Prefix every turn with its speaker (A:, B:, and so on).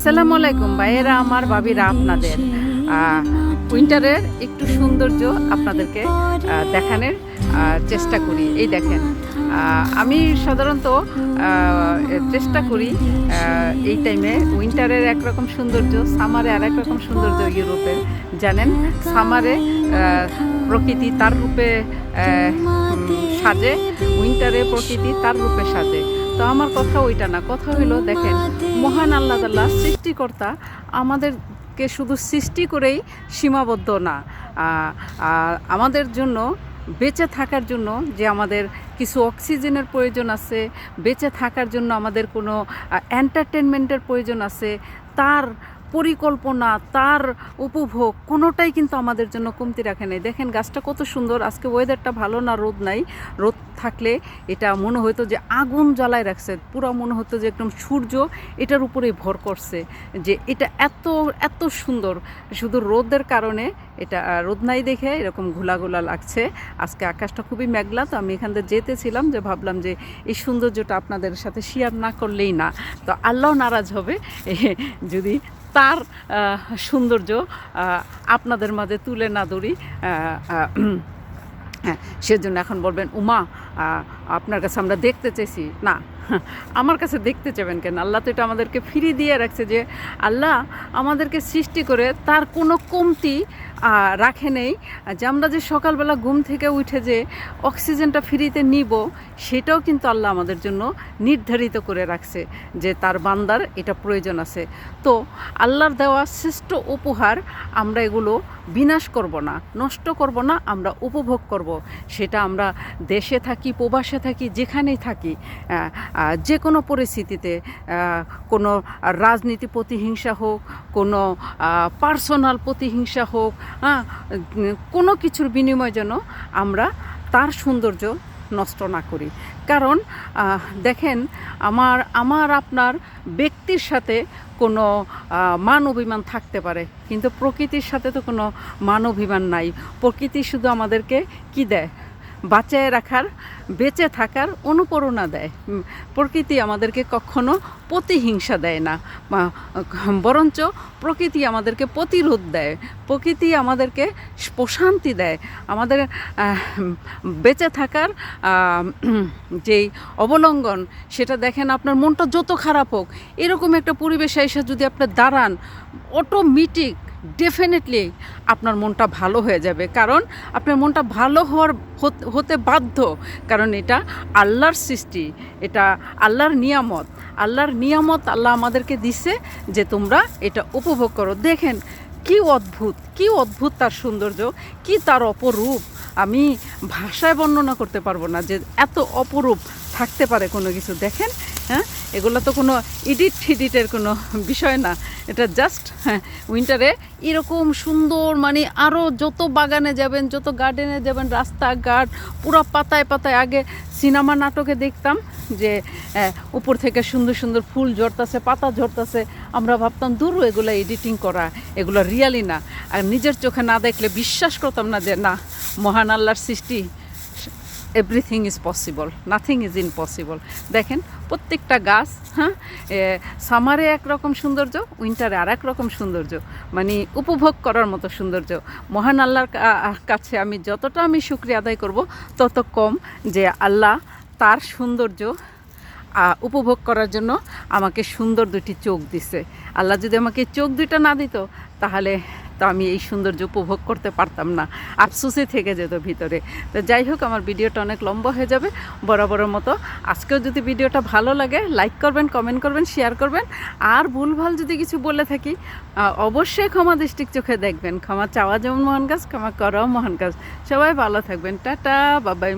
A: আসসালামু আলাইকুম ভাইয়েরা, আমার ভাবিরা আপনাদের। উইন্টারের একটু সৌন্দর্য আপনাদেরকে দেখানোর চেষ্টা করি। এই দেখেন আমি সাধারণত চেষ্টা করি এই টাইমে উইন্টারের একরকম সৌন্দর্য সামারে আর রকম সৌন্দর্য ইউরোপের জানেন? সামারে প্রকৃতি তার রূপে সাজে উইন্টারে প্রকৃতি তার রূপে সাজে। তো আমার কথা ওইটা না। কথা হইল, দেখেন, মহান আল্লাহ তাল্লাহ সৃষ্টিকর্তা, আমাদেরকে শুধু সৃষ্টি করেই সীমাবদ্ধ না। আমাদের জন্য, বেঁচে থাকার জন্য যে আমাদের কিছু অক্সিজেনের প্রয়োজন আছে, বেঁচে থাকার জন্য আমাদের কোনো এন্টারটেনমেন্টের প্রয়োজন আছে, তার পরিকল্পনা, তার উপভোগ, কোনোটাই কিন্তু আমাদের জন্য কমতি রাখে নাই। দেখেন গাছটা কত সুন্দর, আজকে ওয়েদারটা ভালো না, রোদ নাই। রোদ থাকলে এটা মনে হতো যে আগুন জ্বালায় রাখছে, পুরো মনে হতো যে একদম সূর্য এটার উপরেই ভর করছে, যে এটা এত এত সুন্দর। শুধু রোদের কারণে এটা রোদ নাই দেখে এরকম ঘোলা ঘোলা লাগছে। আজকে আকাশটা খুবই মেঘলা, তো আমি এখান থেকে যেতেছিলাম, যে ভাবলাম যে এই সৌন্দর্যটা আপনাদের সাথে শেয়ার না করলেই না। তো আল্লাহ নারাজ হবে যদি তার সৌন্দর্য আপনাদের মাঝে তুলে না ধরি হ্যাঁ সেজন্য এখন বলবেন, উমা আপনার কাছে আমরা দেখতে চেয়েছি না, আমার কাছে দেখতে চাবেন কেন? আল্লাহ তো এটা আমাদেরকে ফিরিয়ে দিয়ে রাখছে যে, আল্লাহ আমাদেরকে সৃষ্টি করে তার কোনো কমতি রাখে নেই। যে আমরা যে সকালবেলা ঘুম থেকে উঠে যে অক্সিজেনটা ফ্রিতে নিব, সেটাও কিন্তু আল্লাহ আমাদের জন্য নির্ধারিত করে রাখছে যে তার বান্দার এটা প্রয়োজন আছে। তো আল্লাহর দেওয়া শ্রেষ্ঠ উপহার আমরা এগুলো বিনাশ করব না, নষ্ট করব না, আমরা উপভোগ করব। সেটা আমরা দেশে থাকি, প্রবাসে থাকি, যেখানেই থাকি যে কোনো পরিস্থিতিতে কোনো রাজনীতি প্রতিহিংসা হোক, কোনো পার্সোনাল প্রতিহিংসা হোক হ্যাঁ কোনো কিছুর বিনিময় যেন আমরা তার সৌন্দর্য নষ্ট না করি। কারণ দেখেন, আমার আমার, আপনার ব্যক্তির সাথে কোনো মান অভিমান থাকতে পারে। কিন্তু প্রকৃতির সাথে তো কোনো মান অভিমান নাই। প্রকৃতি শুধু আমাদেরকে কি দেয়? বাঁচায় রাখার, বেঁচে থাকার অনুপ্রেরণা দেয়। প্রকৃতি আমাদেরকে কখনো প্রতিহিংসা দেয় না বরঞ্চ প্রকৃতি আমাদেরকে প্রতিরোধ দেয়। প্রকৃতি আমাদেরকে প্রশান্তি দেয়। আমাদের বেঁচে থাকার যেই অবলম্বন, সেটা দেখেন আপনার মনটা যত খারাপ হোক, এরকম একটা পরিবেশে এসে যদি আপনি দাঁড়ান অটোমেটিক ডেফিনেটলি আপনার মনটা ভালো হয়ে যাবে। কারণ আপনার মনটা ভালো হওয়ার হত- বাধ্য। কারণ এটা আল্লাহর সৃষ্টি, এটা আল্লাহর নিয়ামত। আল্লাহর নিয়ামত আল্লাহ আমাদেরকে দিছে যে তোমরা এটা উপভোগ করো। দেখেন কি অদ্ভুত কি অদ্ভুত তার সৌন্দর্য, কি তার অপরূপ। আমি ভাষায় বর্ণনা করতে পারব না যে এত অপরূপ থাকতে পারে কোনো কিছু। দেখেন হ্যাঁ? এগুলো তো কোনো এডিট ফিডিটের কোনো বিষয় না। এটা জাস্ট হ্যাঁ উইন্টারে এরকম সুন্দর মানে আরও যত বাগানে যাবেন, যত গার্ডেনে যাবেন, রাস্তাঘাট, পুরো পাতায় পাতায়। আগে সিনেমা নাটকে দেখতাম যে উপর থেকে সুন্দর সুন্দর ফুল ঝরতাছে, পাতা ঝরতাছে। আমরা ভাবতাম, দূর এগুলো এডিটিং করা, এগুলো রিয়ালি না। আর নিজের চোখে না দেখলে বিশ্বাস করতাম না যে, না, মহান আল্লাহর সৃষ্টি everything is possible nothing is impossible দেখেন, প্রত্যেকটা গাছ হ্যাঁ সামারে একরকম সৌন্দর্য উইন্টারে আর এক রকম সৌন্দর্য মানে উপভোগ করার মতো সৌন্দর্য। মহান আল্লাহর কাছে আমি যতটা আমি শুক্রিয়া আদায় করব, তত কম যে আল্লাহ তার সৌন্দর্য উপভোগ করার জন্য আমাকে সুন্দর দুটি চোখ দিছে। আল্লাহ যদি আমাকে চোখ দুইটা না দিত, তাহলে তো আমি এই সৌন্দর্য উপভোগ করতে পারতাম না। আফসোসে থেকে যেত ভিতরে। তো যাই হোক, আমার ভিডিওটা অনেক লম্বা হয়ে যাবে। বরাবরের মতো আজকেও যদি ভিডিওটা ভালো লাগে লাইক করবেন কমেন্ট করবেন শেয়ার করবেন। আর ভুলভাল যদি কিছু বলে থাকি অবশ্যই ক্ষমা দৃষ্টিক চোখে দেখবেন। ক্ষমা চাওয়া যেমন মহান কাজ, ক্ষমা করাও মহান কাজ। সবাই ভালো থাকবেন। টাটা, বাবাই